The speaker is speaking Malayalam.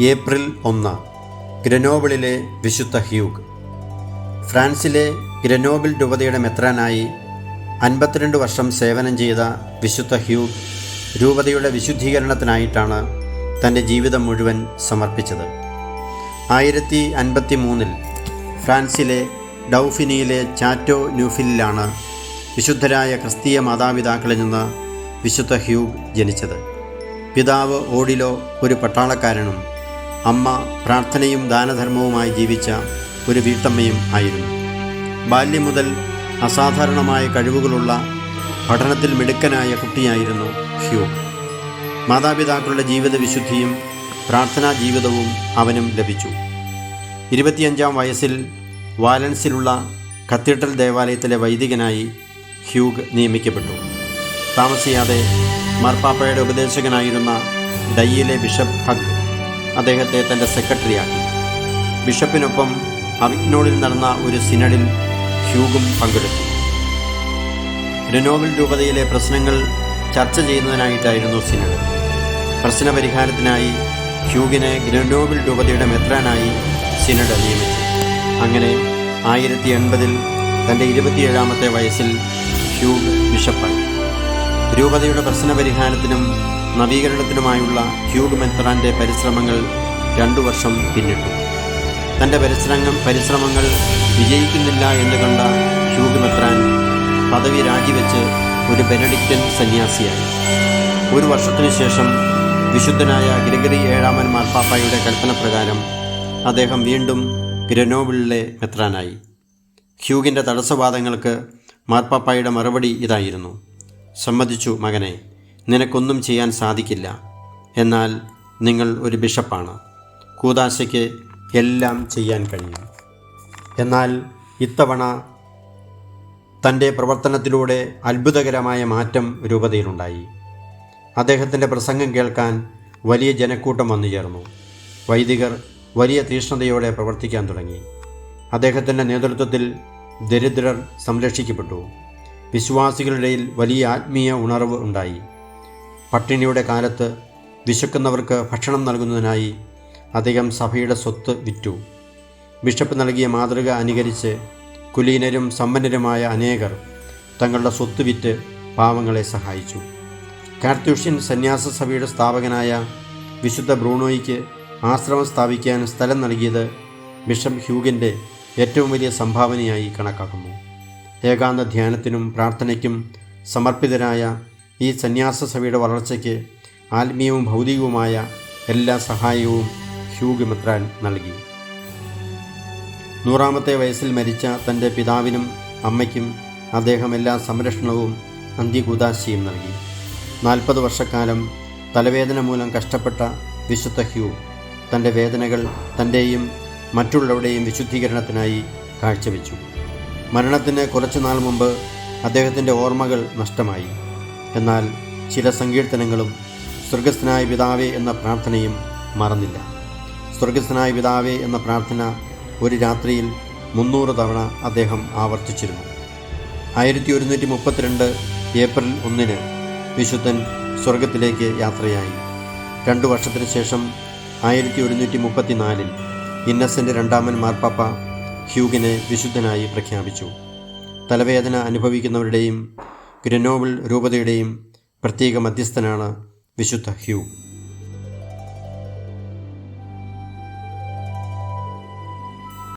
ഏപ്രിൽ ഒന്ന് ഗ്രനോബിളിലെ വിശുദ്ധ ഹ്യൂഗ്. ഫ്രാൻസിലെ ഗ്രനോബിൾ രൂപതയുടെ മെത്രാനായി അൻപത്തിരണ്ട് വർഷം സേവനം ചെയ്ത വിശുദ്ധ ഹ്യൂഗ് രൂപതയുടെ വിശുദ്ധീകരണത്തിനായിട്ടാണ് തന്റെ ജീവിതം മുഴുവൻ സമർപ്പിച്ചത്. ആയിരത്തി അൻപത്തി മൂന്നിൽ ഫ്രാൻസിലെ ഡൗഫിനിയിലെ ചാറ്റോ ന്യൂഫിലാണ് വിശുദ്ധരായ ക്രിസ്തീയ മാതാപിതാക്കളിൽ നിന്ന് വിശുദ്ധ ഹ്യൂഗ് ജനിച്ചത്. പിതാവ് ഓടിലോ ഒരു പട്ടാളക്കാരനും അമ്മ പ്രാർത്ഥനയും ദാനധർമ്മവുമായി ജീവിച്ച ഒരു വീട്ടമ്മയും ആയിരുന്നു. ബാല്യം മുതൽ അസാധാരണമായ കഴിവുകളുള്ള പഠനത്തിൽ മിടുക്കനായ കുട്ടിയായിരുന്നു ഹ്യൂ. മാതാപിതാക്കളുടെ ജീവിത വിശുദ്ധിയും പ്രാർത്ഥനാ ജീവിതവും അവനും ലഭിച്ചു. ഇരുപത്തിയഞ്ചാം വയസ്സിൽ വാലൻസിലുള്ള കത്തീഡ്രൽ ദേവാലയത്തിലെ വൈദികനായി ഹ്യൂഗ് നിയമിക്കപ്പെട്ടു. താമസിയാതെ മാർപ്പാപ്പയുടെ ഉപദേശകനായിരുന്ന ഡയ്യിലെ ബിഷപ്പ് ഹഗ് അദ്ദേഹത്തെ തന്റെ സെക്രട്ടറിയാക്കി. ബിഷപ്പിനൊപ്പം അവിഗ്നോളിൽ നടന്ന ഒരു സിനഡിൽ ഹ്യൂഗും പങ്കെടുത്തു. റിനോവിൽ രൂപതയിലെ പ്രശ്നങ്ങൾ ചർച്ച ചെയ്യുന്നതിനായിട്ടായിരുന്നു സിനഡ്. പ്രശ്നപരിഹാരത്തിനായി ഹ്യൂഗിനെ ഗ്രനോബിൾ രൂപതയുടെ മെത്രാനായി സിനഡ് നിയമിച്ചു. അങ്ങനെ ആയിരത്തി എൺപതിൽ തന്റെ ഇരുപത്തിയേഴാമത്തെ വയസ്സിൽ ഹ്യൂഗ് ബിഷപ്പായി. രൂപതയുടെ പ്രശ്ന പരിഹാരത്തിനും നവീകരണത്തിനുമായുള്ള ഹ്യൂഗ് മെത്രാന്റെ പരിശ്രമങ്ങൾ രണ്ടു വർഷം പിന്നിട്ടു. തന്റെ പരിശ്രമം പരിശ്രമങ്ങൾ വിജയിക്കുന്നില്ല എന്ന് കണ്ട ഹ്യൂഗ് മെത്രാൻ പദവി രാജിവെച്ച് ഒരു ബെനഡിക്റ്റൻ സന്യാസിയായി. ഒരു വർഷത്തിനു ശേഷം വിശുദ്ധനായ ഗ്രിഗറി ഏഴാമൻ മാർപ്പാപ്പായുടെ കൽപ്പന പ്രകാരം അദ്ദേഹം വീണ്ടും ഗ്രനോബിളിലെ മെത്രാനായി. ഹ്യൂഗിന്റെ തടസ്സവാദങ്ങൾക്ക് മാർപ്പാപ്പായുടെ മറുപടി ഇതായിരുന്നു. സമ്മതിച്ചു മകനെ നിനക്കൊന്നും ചെയ്യാൻ സാധിക്കില്ല. എന്നാൽ നിങ്ങൾ ഒരു ബിഷപ്പാണ്. കൂതാശയ്ക്ക് എല്ലാം ചെയ്യാൻ കഴിയും. എന്നാൽ ഇത്തവണ തന്റെ പ്രവർത്തനത്തിലൂടെ അത്ഭുതകരമായ മാറ്റം രൂപതയിലുണ്ടായി. അദ്ദേഹത്തിന്റെ പ്രസംഗം കേൾക്കാൻ വലിയ ജനക്കൂട്ടം വന്നു ചേർന്നു. വൈദികർ വലിയ തീഷ്ണതയോടെ പ്രവർത്തിക്കാൻ തുടങ്ങി. അദ്ദേഹത്തിന്റെ നേതൃത്വത്തിൽ ദരിദ്രർ സംരക്ഷിക്കപ്പെട്ടു. വിശ്വാസികളുടെയിൽ വലിയ ആത്മീയ ഉണർവ് ഉണ്ടായി. പട്ടിണിയുടെ കാലത്ത് വിശക്കുന്നവർക്ക് ഭക്ഷണം നൽകുന്നതിനായി അദ്ദേഹം സഭയുടെ സ്വത്ത് വിറ്റു. ബിഷപ്പ് നൽകിയ മാതൃക അനുകരിച്ച് കുലീനരും സമ്പന്നരുമായ അനേകർ തങ്ങളുടെ സ്വത്ത് വിറ്റ് പാവങ്ങളെ സഹായിച്ചു. കാർത്തൂഷ്യൻ സന്യാസ സഭയുടെ സ്ഥാപകനായ വിശുദ്ധ ബ്രൂണോയ്ക്ക് ആശ്രമം സ്ഥാപിക്കാൻ സ്ഥലം നൽകിയത് ബിഷപ്പ് ഹ്യൂഗിന്റെ ഏറ്റവും വലിയ സംഭാവനയായി കണക്കാക്കുന്നു. ഏകാന്ത ധ്യാനത്തിനും പ്രാർത്ഥനയ്ക്കും സമർപ്പിതരായ ഈ സന്യാസ സഭയുടെ വളർച്ചയ്ക്ക് ആത്മീയവും ഭൗതികവുമായ എല്ലാ സഹായവും ഹ്യൂഗ് മെത്രാൻ നൽകി. നൂറാമത്തെ വയസ്സിൽ മരിച്ച തന്റെ പിതാവിനും അമ്മയ്ക്കും അദ്ദേഹം എല്ലാ സംരക്ഷണവും അന്ത്യകുദാശയും നൽകി. നാൽപ്പത് വർഷക്കാലം തലവേദന മൂലം കഷ്ടപ്പെട്ട വിശുദ്ധ ഹ്യൂ തന്റെ വേദനകൾ തന്റെയും മറ്റുള്ളവരുടെയും വിശുദ്ധീകരണത്തിനായി കാഴ്ചവെച്ചു. മരണത്തിന് കുറച്ചുനാൾ മുമ്പ് അദ്ദേഹത്തിന്റെ ഓർമ്മകൾ നഷ്ടമായി. എന്നാൽ ചില സങ്കീർത്തനങ്ങളും സ്വർഗസ്ഥനായ പിതാവേ എന്ന പ്രാർത്ഥനയും മറന്നില്ല. സ്വർഗസ്ഥനായ പിതാവേ എന്ന പ്രാർത്ഥന ഒരു രാത്രിയിൽ മുന്നൂറ് തവണ അദ്ദേഹം ആവർത്തിച്ചിരുന്നു. ആയിരത്തി ഒരുന്നൂറ്റി മുപ്പത്തിരണ്ട് ഏപ്രിൽ ഒന്നിന് വിശുദ്ധൻ സ്വർഗത്തിലേക്ക് യാത്രയായി. രണ്ടു വർഷത്തിന് ശേഷം ആയിരത്തി ഒരുന്നൂറ്റി മുപ്പത്തിനാലിൽ ഇന്നസെന്റ് രണ്ടാമൻ മാർപ്പാപ്പ ഹ്യൂഗിനെ വിശുദ്ധനായി പ്രഖ്യാപിച്ചു. തലവേദന അനുഭവിക്കുന്നവരുടെയും ഗ്രനോബിൾ രൂപതയുടെയും പ്രത്യേക മധ്യസ്ഥനാണ് വിശുദ്ധ ഹ്യൂ.